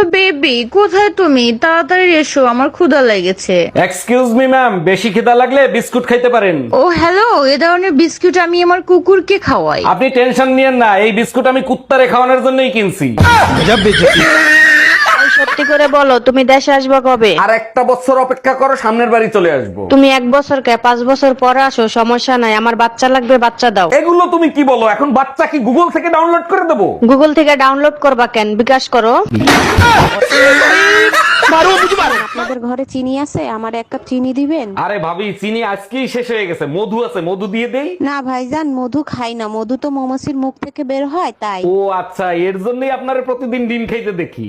Hello baby কোথায় তুমি? তাড়াতাড়ি এসো আমার ক্ষুধা লেগেছে। এক্সকিউজ মি ম্যাম বেশি খিদা লাগলে বিস্কুট খাইতে পারেন। ও হ্যালো এ ধরনের বিস্কুট আমি আমার কুকুরকে খাওয়াই। আপনি টেনশন নিয়েন না এই বিস্কুট আমি কুত্তারে খাওয়ানোর জন্যই কিনছি। সত্যি করে বলো তুমি দেশে আসবে কবে? আর একটা বছর অপেক্ষা করো সামনের বাড়ি চলে আসব। তুমি এক বছর কে পাঁচ বছর পরে আসো সমস্যা নাই আমার বাচ্চা লাগবে বাচ্চা দাও। এগুলো তুমি কি বলো এখন বাচ্চা কি গুগল থেকে ডাউনলোড করে দেবো? গুগল থেকে ডাউনলোড করবা কেন? বিকাশ করো। আপনাদের ঘরে চিনি আছে? আমার এক কাপ চিনি দিবেন? আরে ভাবি চিনি আজকেই শেষ হয়ে গেছে। মধু আছে মধু দিয়ে দেই। না ভাইজান মধু খাই না। মধু তো মৌমাছির মুখ থেকে বের হয় তাই। ও আচ্ছা এর জন্যই আপনার প্রতিদিন ডিম খাইতে দেখি।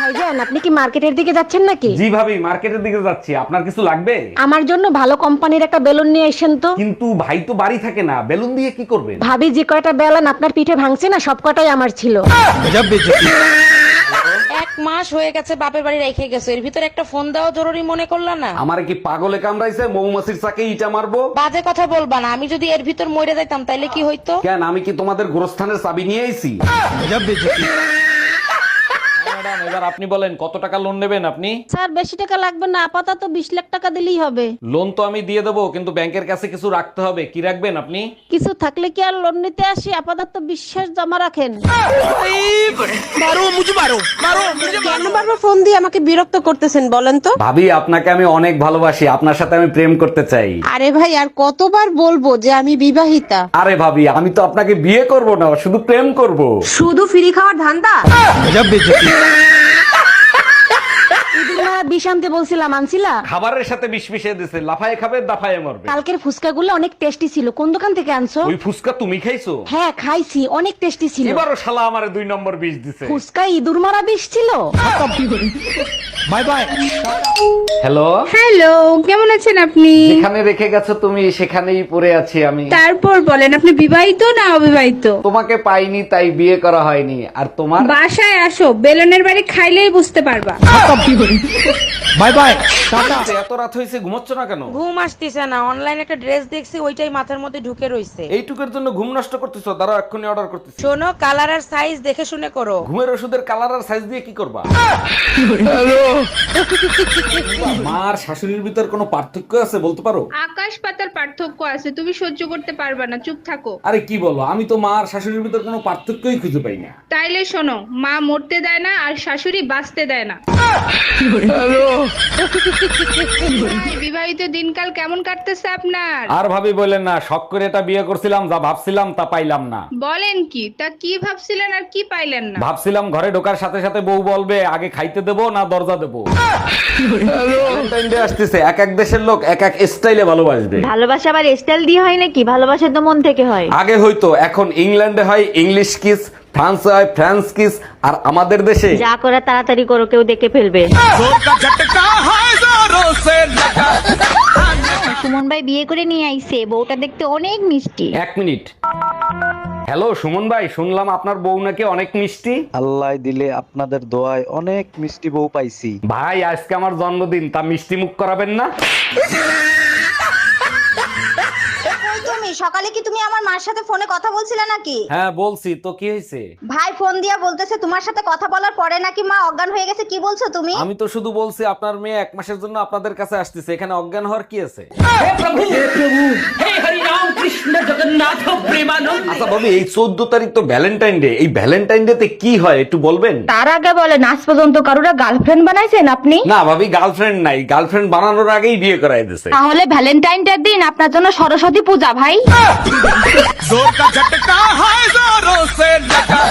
ভাইজান আপনি কি মার্কেটের দিকে যাচ্ছেন নাকি? জি ভাবি মার্কেটের দিকে যাচ্ছি। আপনার কিছু লাগবে? আমার জন্য ভালো কোম্পানির একটা বেলুন নিয়ে এসেন তো। কিন্তু ভাই তো বাড়ি থাকে না বেলুন দিয়ে কি করবেন? ভাবি যে কয়টা বেলুন আপনার পিঠে ভাঙছে না সব কটাই আমার ছিল। এক মাস হয়ে গেছে বাপের বাড়ি রেখে গেছো এর ভিতরে একটা ফোন দেওয়া জরুরি মনে করলা না? আমার কি পাগলে কামড়াইছে? মৌমাছির চাকে ইটা মারবো? বাজে কথা বলবা না আমি যদি এর ভিতর মরে যাইতাম তাইলে কি হইতো? কেন আমি কি তোমাদের গোরস্থানের চাবি নিয়ে আইছি? এবার আপনি বলেন কত টাকা লোন নেবেন আপনি? স্যার বেশি টাকা লাগবে না আপাতত বিশ লাখ টাকা দিলেই হবে। লোন তো আমি দিয়ে দেবো কিন্তু ব্যাংকের কাছে কিছু রাখতে হবে। কি রাখবেন আপনি? কিছু থাকলে কি আর লোন নিতে আসি? আপাতত বিশ্বাস জমা রাখেন। মারো মুঝে মারো মারো মুঝে মারো। বারবার ফোন দিয়ে আমাকে বিরক্ত করতেছেন বলেন তো? ভাবি আপনাকে আমি অনেক ভালোবাসি আপনার সাথে আমি প্রেম করতে চাই। আরে ভাই আর কতবার বলব যে আমি বিবাহিতা? আরে ভাবি আমি তো আপনাকে বিয়ে করব না শুধু প্রেম করব। শুধু ফ্রি খাওয়ার ধান্দা? বিষ আনতে বলছিলাম আনছিলা? খাবারের সাথে বিষ মিশিয়ে দিছে লাফায় খাবে দাফায় মরবে। কালকের ফুচকাগুলো অনেক টেস্টি ছিল। কোন দোকান থেকে আনছো? ওই ফুসকা তুমি খাইছো? হ্যাঁ খাইছি অনেক টেস্টি ছিল। এবারও শালা আমারে দুই নম্বর বিষ দিছে। ফুচকা ইঁদুর মারা বিষ ছিল? Bye bye. হ্যালো? হ্যালো কেমন আছেন আপনি? যেখানে রেখে গেছো তুমি সেখানেই পড়ে আছি আমি। তারপর বলেন আপনি বিবাহিত না অবিবাহিত? তোমাকে পাইনি তাই বিয়ে করা হয়নি। আর তোমার? বাসায় আসো বেলনের বাড়ি খাইলেই বুঝতে পারবা। বাই বাই টাটা এত রাত হয়েছে ঘুমোচ্ছ না কেন? ঘুম আসতেছে না অনলাইনে একটা ড্রেস দেখছি ওইটাই মাথার মধ্যে ঢুকে রইছে। এইটুকুর জন্য ঘুম নষ্ট করতেছো দাঁড়াও এক্ষুনি অর্ডার করতেছি। শোনো কালার আর সাইজ দেখে শুনে করো। ঘুমের ওষুধের কালার আর সাইজ দিয়ে কি করবা? মার শাশুড়ির ভিতর কোনো পার্থক্য আছে বলতে পারো? আকাশ পাতার পার্থক্য আছে তুমি সহ্য করতে পারবা না চুপ থাকো। আরে কি বলো? আমি তো মার শাশুড়ির ভিতর কোনো পার্থক্যই খুঁজে পাই না। তাইলে শোনো মা মরতে দেয় না আর শাশুড়ি বাঁচতে দেয় না। বিবাহিত দিনকাল কেমন কাটতেছে আপনার? আর ভাবি বললেন না শখ করে এটা বিয়ে করছিলাম যা ভাবছিলাম তা পাইলাম না। বলেন কি তা কি ভাবছিলেন আর কি পাইলেন না? ভাবছিলাম ঘরে ঢোকার সাথে সাথে বউ বলবে আগে খাইতে দেবো না দরজা দেবো। আসতেছে এক এক দেশের লোক এক এক স্টাইলে ভালোবাসবে। ভালোবাসা আবার স্টাইল দিয়ে হয় নাকি? ভালোবাসা তো মন থেকে হয়। আগে হয়তো এখন ইংল্যান্ডে হয় ইংলিশ কিস ফ্রান্সে হয় ফ্রান্স কিস আর আমাদের দেশে। যা করে তাড়াতাড়ি করো কেউ দেখে ফেলবে। সুমন ভাই বিয়ে করে নিয়ে আইছে বউটা দেখতে অনেক মিষ্টি। এক মিনিট। হ্যালো সুমন ভাই শুনলাম আপনার বউ নাকি অনেক মিষ্টি? আল্লাহ দিলে আপনাদের দোয়ায় অনেক মিষ্টি বউ পাইছি। ভাই আজকে আমার জন্মদিন তা মিষ্টি মুখ করাবেন না? তুমি সকালে কি তুমি আমার মার সাথে ফোনে কথা বলছিলে নাকি? হ্যাঁ বলছি তো কি হয়েছে? ভাই ফোন দিয়া বলতেছে তোমার সাথে কথা বলার পরে নাকি মা অজ্ঞান হয়ে গেছে কি বলছো তুমি? আমি তো শুধু বলছি আপনার মেয়ে এক মাসের জন্য আপনাদের কাছে আসতেছে এখানে অজ্ঞান হওয়ার কি আছে? রামকৃষ্ণ জগন্নাথ প্রেমানন্দ। আচ্ছা ভাবি এই চোদ্দ তারিখ তো ভ্যালেন্টাইন ডে এই ভ্যালেন্টাইন ডে তে কি হয় একটু বলবেন? তার আগে বলেন আজ পর্যন্ত কারুরা গার্লফ্রেন্ড বানাইছেন আপনি? না ভাবি গার্লফ্রেন্ড নাই গার্লফ্রেন্ড বানানোর আগেই বিয়ে করায় দিছে। তাহলে ভ্যালেন্টাইন ডে দিন আপনার জন্য সরস্বতী পূজা ভাই। জোর ঝটকা হায় জোরো সে লাগা